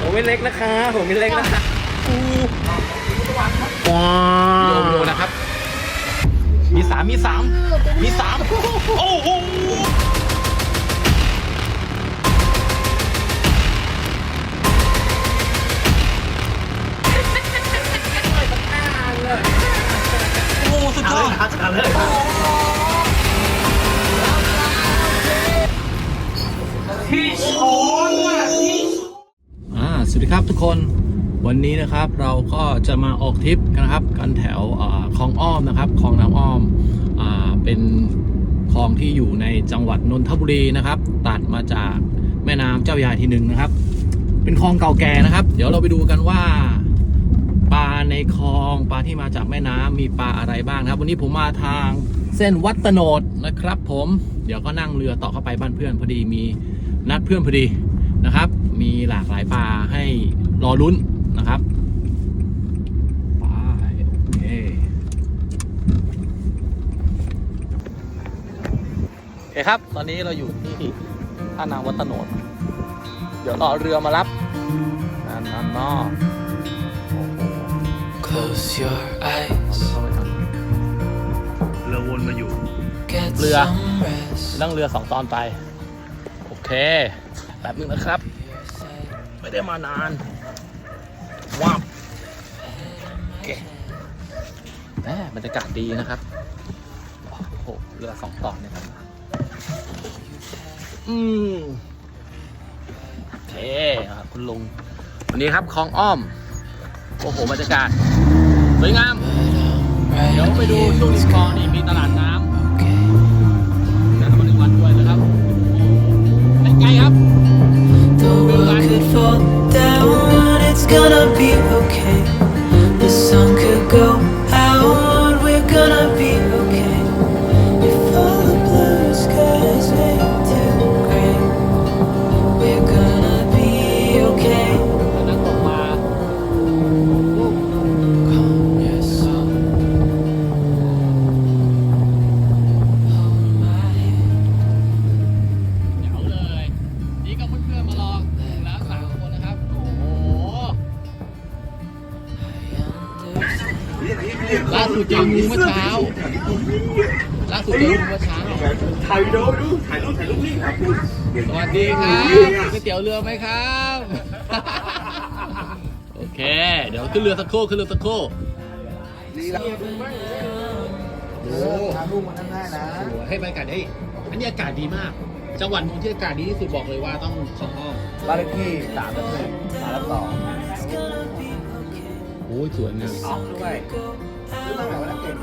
ผมไม่เล็กนะคะ ผมไม่เล็กนะคะว้าโยโย่นะครับ มีสามมีสามมีสามโอ้โหโอ้โหสุดยอดอ่า สวัสดีครับทุกคนวันนี้นะครับเราก็จะมาออกทริปกันนะครับ กันแถวอคลองอ้อมนะครับคลองน้ำอ้อมอเป็นคลองที่อยู่ในจังหวัดนนทบุรีนะครับ ตัดมาจากแม่น้ำเจ้ายาทีหนึ่งนะครับ เป็นคลองเก่าแก่นะครับ เดี๋ยวเราไปดูกันว่าปลาในคลองปลาที่มาจากแม่น้ำมีปลาอะไรบ้างนะครับ วันนี้ผมมาทางเส้นวัดตโนดนะครับ ผมเดี๋ยวก็นั่งเรือต่อเข้าไปบ้านเพื่อนพอดีมีนัดเพื่อนพอดี นะครับ มีหลากหลายปลาให้รอลุ้นนะครับไปโอเคโอเคครับ ตอนนี้เราอยู่ที่ท่านาวัดตโนดเดี๋ยวรอเรือมารับนั่นนั่นเนอโอ้โห Close your eyes, เข้าไปทางเรือวนมาอยู่ get Lừa. some rest. นั่งเรือสองตอนไป โอเคแป๊บนึงนะครับ ไม่ได้มานานว้าวโอเคแหมบรรยากาศดีนะครับโอ้โหเรือสองต่อเนี่ยครับอืมโอเคครับคุณลุงวันนี้ครับคลองอ้อมโอ้โหบรรยากาศสวยงาม เดี๋ยวไปดูช่วงริมคลองนี่มีตลาดน้ำ fall down, it's gonna be okay. สุดเจองูเมื่อเช้าล่าสุดเจองูเมื่อเช้าถ่ายวิดีโอดูถ่ายรูปถ่ายรูปนี่ครับสวัสดีครับก๋วยเตี๋ยวเรือไหมครับโอเค เดี๋ยวขึ้นเรือสักโครู่ขึ้นเรือสักโครู่โอ้ถ่ายรูปมาง่ายนะให้บรรยากาศได้อันนี้อากาศดีมาก จังหวัดนนท์ที่อากาศดีที่สุดบอกเลยว่าต้องคลองอ้อมบ้านเลขที่สามและหนึ่งสามและสอง อ้ยสวยงามออกด้วยซื้อตั้งแต่วันนั้นเก่ง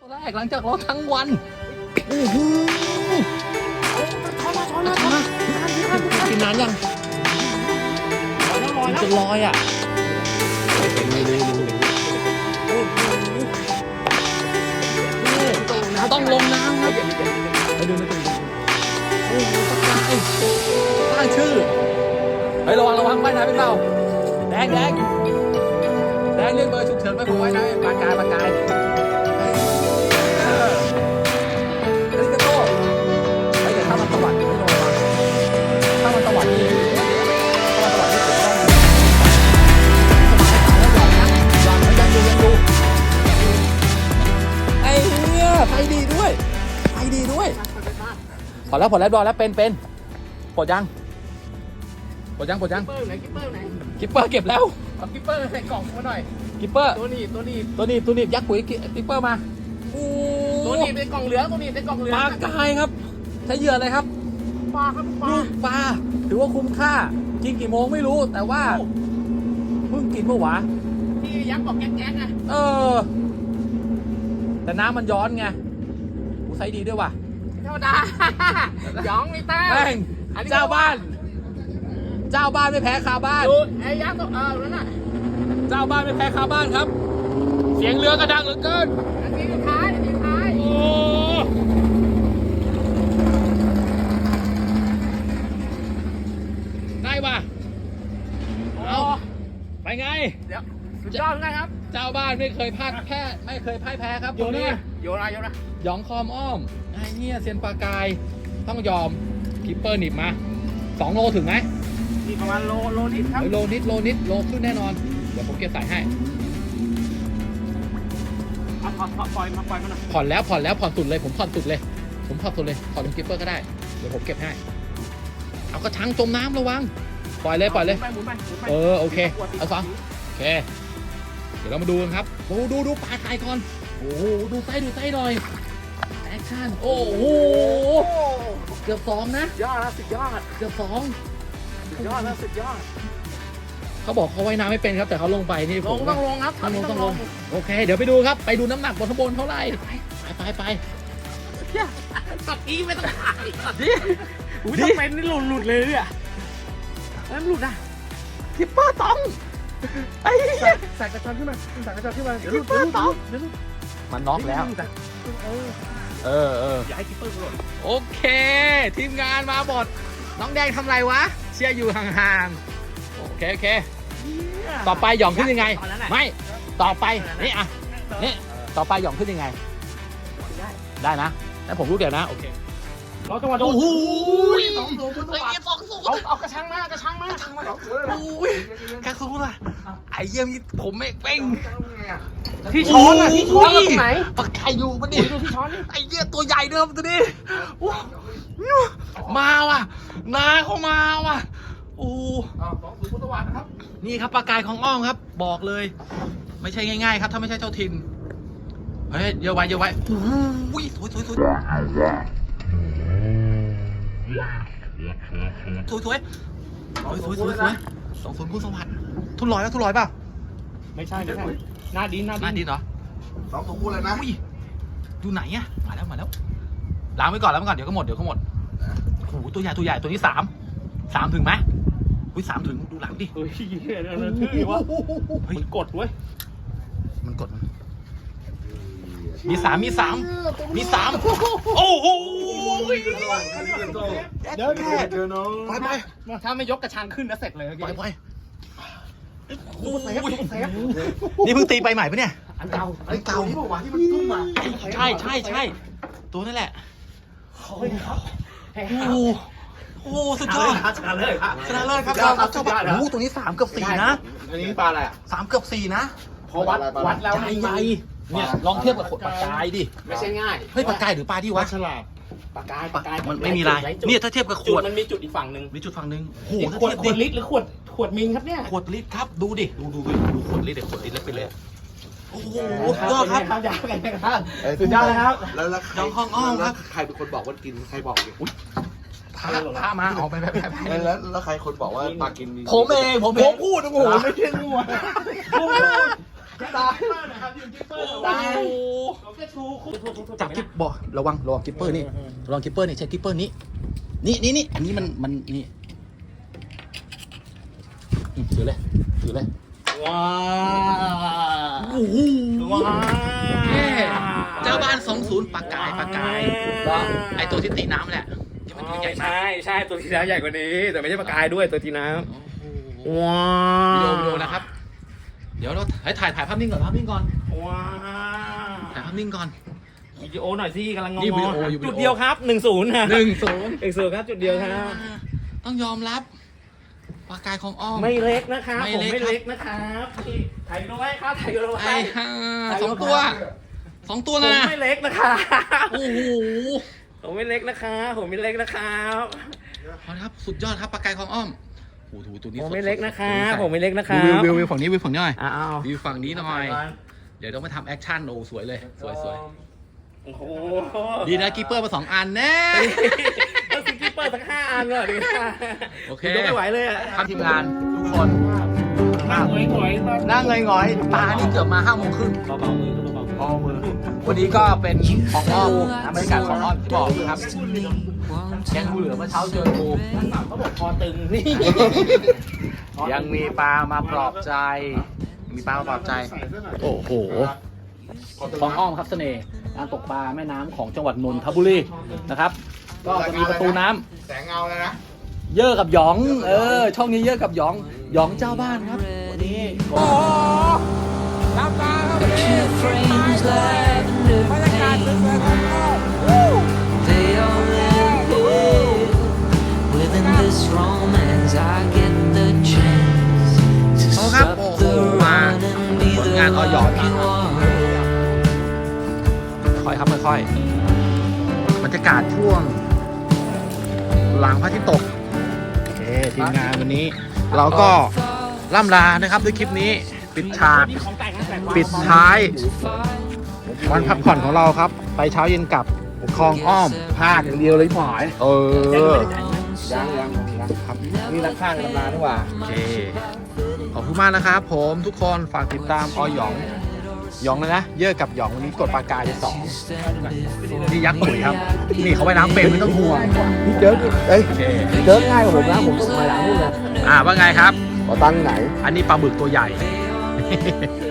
ตัวแรกหลังจากรอทั้งวันโอ้โหกินนานยังกินจนลอยอะต้องลงน้ำครับไปดูไม่ถึงโอ้โหปากกาตั้งชื่อเฮ้ยระวังระวังว่ายน้ำเป็นเปล่าแด งแดงแดงเรียกเบอร์ฉุกเฉินไปผมว่ายน้ำปากกายปากกายเออเฮ้ยกระโดดเฮ้ยแต่ถ้ามันตวัดไม่โดนวะถ้ามันตวัดนี่ถ้ามันตวัดนี่ผมต้องสบายแล้วยอมนะยอมแล้วยังดูยังดูไอ้เนี่ยไฟดีด้วยไฟดีด้วยพอแล้วพอแล้วรอแล้วเป็นเป็นปลดยังปลดยังปลดยังเปอร์ไหนเปอร์ไหน กิปเปอร์เก็บแล้วเอากิปเปอร์ใส่กล่องมาหน่อย กิปเปอร์ตัวนี้ตัวนี้ตัวหนีบตัวหนีบยักษ์ปุ๋ยกิปเปอร์มาโอ้ตัวนี้เป็นกล่องเหลืองตัวนี้เป็นกล่องเหลืองปลากายครับ ใช้เหยื่ออะไรครับปลาครับปลาลูกปลาถือว่าคุ้มค่ากินกี่โมงไม่รู้ แต่ว่าเพิ่งกินเมื่อวานที่ยักษ์บอกแก๊กๆไงเออ แต่น้ำมันย้อนไงกูใช้ดีด้วยว่ะธรรมดาหยองไม่ต้าแม่งอันนี้เจ้าบ้าน เจ้าบ้านไม่แพ้คาบ้าน ดูไอ้ยักษ์ตัวเออนั่นน่ะเจ้าบ้านไม่แพ้คาบ้านครับ เสียงเรือกระดังเหลือเกินอันนี้สุดท้ายอันนี้สุดท้าย โอ้ได้ป่ะ เอา ไปไง เดี๋ยวสุดยอดนะครับ เจ้าบ้านไม่เคยพลาดแพ้ไม่เคยพ่ายแพ้ครับโยตรนงนะนี้โยนนะโยนนะหยองคอมอ้อมไอ้เนี่ยเซียนปลากาย ต้องยอมคิปเปอร์หนีบมาสองโลถึงไหม นี่ประมาณโลโลนิดครับ เฮ้ยโลนิดโลนิดโลขึ้นแน่นอน เดี๋ยวผมเก็บสายให้ เอาปล่อยปล่อยมาปล่อยมาหน่อยผ่อนแล้วผ่อนแล้วผ่อนสุดเลยผมผ่อนสุดเลย ผมผ่อนสุดเลยผ่อนลงกิปเปอร์ก็ได้เดี๋ยวผมเก็บให้เอากระชังจมน้ำระวังปล่อยเลยปล่อยเลย หมุนไปหมุนไปหมุนไปเออโอเคเอาสองโอเค เดี๋ยวเรามาดูกันครับดูดูดูปลาไก่ก่อนโอ้โหดูไส้ดูไส้หน่อยแอคชั่นโอ้โหเกือบสองนะ ยอดนะสุดยอดเกือบสอง สุดยอดนะสุดยอดเขาบอกเขาว่ายน้ำไม่เป็นครับ แต่เขาลงไปนี่ลผงมต้องลงครับต้องลงต้องลงโอเค เดี๋ยวไปดูครับ ไปดูน้ำหนักบนข้างบนเท่าไหร่ไปไปไปตัดอีไม่ต้องถ่ายดิอุ้ยถ้าเป็นนี่หลุดหลุดเลยเนี่ยแล้วหลุดอะกิปเปอร์ต้องไอ้เหี้ยใส่กระชังขึ้นมาใส่กระชังขึ้นมาเดี๋ยวหกิลุปดเปอร์ต้องเดี๋ยวหลุดมันน็อกแล้ว เออเออเอออย่าให้คิปเปอร์หลุดโอเค ทีมงานมาบดน้องแดงทำไรวะ เชียร์อยู่ห่างๆโอเคโอเค ต่อไปหย่องขึ้นยังไง ตอนนั้นแหละไม่ต่อไปนี่อะนี่ต่อไปหย่องขึ้นยังไง ได้นะแล้วผมรู้เดี๋ยวนะโอเคเราจังหวะโดนโอ้โหสองศูนย์คุณสวัสดิ์สองศูนย์เอาเอากระชังมากระชังมากระชังมาโอ้ยแค่สู้เลยไอ้เยี่ยมนี่ผมไม่เป้งที่ช้อนอะที่ช้อนเราตรงไหนปากไก่อยู่มันดิดูที่ช้อนนี่ไอ้เยี่ยตัวใหญ่เดิมตัวนี้โอ้ มาว่ะนาเข้ามาว่ะโอ้สองศูนย์คุณสวัสดิ์นะครับ นี่ครับปลากายของอ้อมครับ บอกเลย ไม่ใช่ง่ายๆ ครับ ถ้าไม่ใช่เจ้าถิ่นเฮ้ยเยอะไว้เยอะไว้โอ้ยสวยสวยสวยสวยสวยสวยสวยสวยสวยสองศูนย์พุ่งสวัสดิ์ทุนลอยแล้วทุนลอยเปล่าไม่ใช่ไม่ใช่หน้าดินหน้าน่าดิดีนเหรอสองสมบูรณ์เลยนะอุ้ยดูไหนอะมาแล้วมาแล้วล้างไว้ก่อนล้างไว้ก่อนเดี๋ยวก็หมดเดี๋ยวก็หมดโอ้ โหตัวใหญ่ตัวใหญ่ตัวนี้สามสามถึงไหมอุ้ยสามถึงดูหลังดิเฮ้ยเนี่ยเนี่ยทื่อวะเฮ้ยมันกดเว้ยมันกดมันมีสามมีสามมีสามโอ้โหเดี๋ยวแค่เดี๋ยวน้องไปไปถ้าไม่ยกกระชังขึ้นนะเสร็จเลยไปไปดูเซฟดูเซฟนี่เพิ่งตีไปใหม่ปะเนี่ย อันเก่าไอ้เก่าที่บอกว่าที่มันตุ้มอะใช่ใช่ใช่ตัวนั่นแหละเฮ้ยครับ โอ้โหโอ้โหสุดยอดชนะเลยครับชนะเลิศครับเราเจ้าบ้านโอ้โหตัวนี้สามเกือบสี่นะอันนี้ปลาอะไรอะสามเกือบสี่นะพอวัดวัดแล้วใหญ่ใหญ่เนี่ยลองเทียบกับขดปากกายดิไม่ใช่ง่ายเฮ้ยปากกายหรือปลาที่วะฉลาดปากกายปากกายมันไม่มีลายจุดเนี่ยถ้าเทียบกับขจุดวดมันมีจุดอีกฝั่งหนึ่งมีจุดฝั่งหนึ่งโอ้โหนี่ถ้าขวดเทียบขวดลิตรหรือขวดขวดมิลครับเนี่ยขวดลิตรครับดูดิดูดูดูดูขวดลิตรเด็กขวดลิตรเล็กไปเลย โอ้โหสุดยอดครับยาวกันนะครับสุดยอดเลยครับ แล้วแล้วใครน้องห้องอ้อมครับใครเป็นคนบอกว่ากินใครบอกดิพาพามาออกไปไปไปไปแล้วแล้วใครคนบอกว่าปลากินผมเองผมเองพูดโอ้โหไม่ใช่งัวตายโอ้โหจับกิปบอระวังระวังกิปเปอร์นี่ระวังกิปเปอร์นี่ใช้กิปเปอร์นี้นี่นี่นี่อันนี้มันมันนี่อืมถือเลยถือเลย ว้าโอ้โหว้าแม่เจ้าบ้านสองศูนย์ปากกายปากกายแล้วไอตัวที่ตีน้ำแหละที่มันตัวใหญ่มากใช่ใช่ตัวทีน้ำใหญ่กว่านี้ แต่ไม่ใช่ปากกายด้วยตัวทีน้โอ้โหำว้าวิดีโอวิดีโอนะครับ เดี๋ยวเราให้ถ่ายถ่ายภาพนิ่งก่อนภาพนิ่งก่อนว้าถ่ายภาพนิ่งก่อนวิดีโอหน่อยสิกำลังงงนี่วิดีโออยู่วิดีโอจุดเดียวครับหนึ่งศูนย์หนึ่งศูนย์หนึ่งศูนย์ครับจุดเดียวครับต้องยอมรับ ปากกายของอ้อม ไม่เล็กนะครับไม่ผมเล็ก ไม่เล็กนะครับพี่ถ่ายดูไว้ครับถ่ายดูไว้ไอ้ห่าสองตัวสองตัวผมนะไม่เล็กนะครับโอ้โหผมไม่เล็กนะครับผมไม่เล็กนะครับเอาละครับสุดยอดครับปากกายของอ้อมโอ้โหตัวนี้ผมสดไม่เล็กนะครับสดผมไม่เล็กนะคดูรับวิววิววิวฝั่งนี้วิวฝั่งนี้หน่อยอ้าววิวฝั่งนี้หน่อย เดี๋ยวต้องมาทำแอคชั่นโอ้สวยเลยสวยสวยโอ้โหดีนะกีเปอร์มาสองอันแน่ต้องซื้อกิ๊ป เปอร์สักห้าอันเลยดีค่ะโอเคณยกไม่ไหวเลยอะครับทีมงานทุกคน นั่งหงอยๆนั่งงอยๆปลานี่เกือบมาห้าโมงครึ่ง เบาๆมือเบาๆมือวันนี้ก็เป็นของอ้อมบรรยากาศของอ้อมที่บอกนะครับแกงกูเหลือเมื่อเช้าเจอกูเขาบอกคอตึงนี่ ยังมีปลามาปลอบใจ มีปลามาปลอบใจ โอ้โห ของอ้อมครับเสน่ห์การตกปลาแม่น้ำของจังหวัดนนทบุรีนะครับ ก็จะมีประตูน้ำแสงเงาเลยนะ เยอะกับหยอง เออ ช่องนี้เยอะกับหยอง หยองเจ้าบ้านครับนนี้โอ้รับตาครับวันนี้าบรรยากาศสวยๆครับโอ้ They อยอ love ค่อยครับค่อยๆบรรยากาศช่วง หลังพระอาทิตย์ตกโอเคทีมงานวันนี้ เราก็ล่ำลานะครับด้วยคลิปนี้ปิดฉากนี่ของแต่งนะแต่งปิดท้าย วันพักผ่อนของเราครับ ไปเช้าเย็นกลับคลองอ้อมภาคอย่างเดียวเลยหมายเออยังยังยังครับนี่นักภาคในตำนานนี่หว่าโอเคขอบคุณมากนะครับ ผมทุกคนฝากติดตามออยหยอง หยองเลยนะ เยอะกับหยองวันนี้กดปากกาจะสองนี่ยักษ์ตุ๋ยครับ นี่เขาไปน้ำเป็นไม่ต้องห่วงพี่เจอเอ้ยโอเคเจอง่ายกว่าผมนะผมต้องมาหลังนู่นนะอ่าว่าไงครับเป๋าตังค์ไหน อันนี้ปลาบึกตัวใหญ่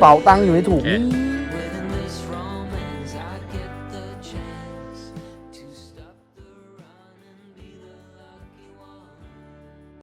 เป๋าตังค์อยู่ในถุงโอเค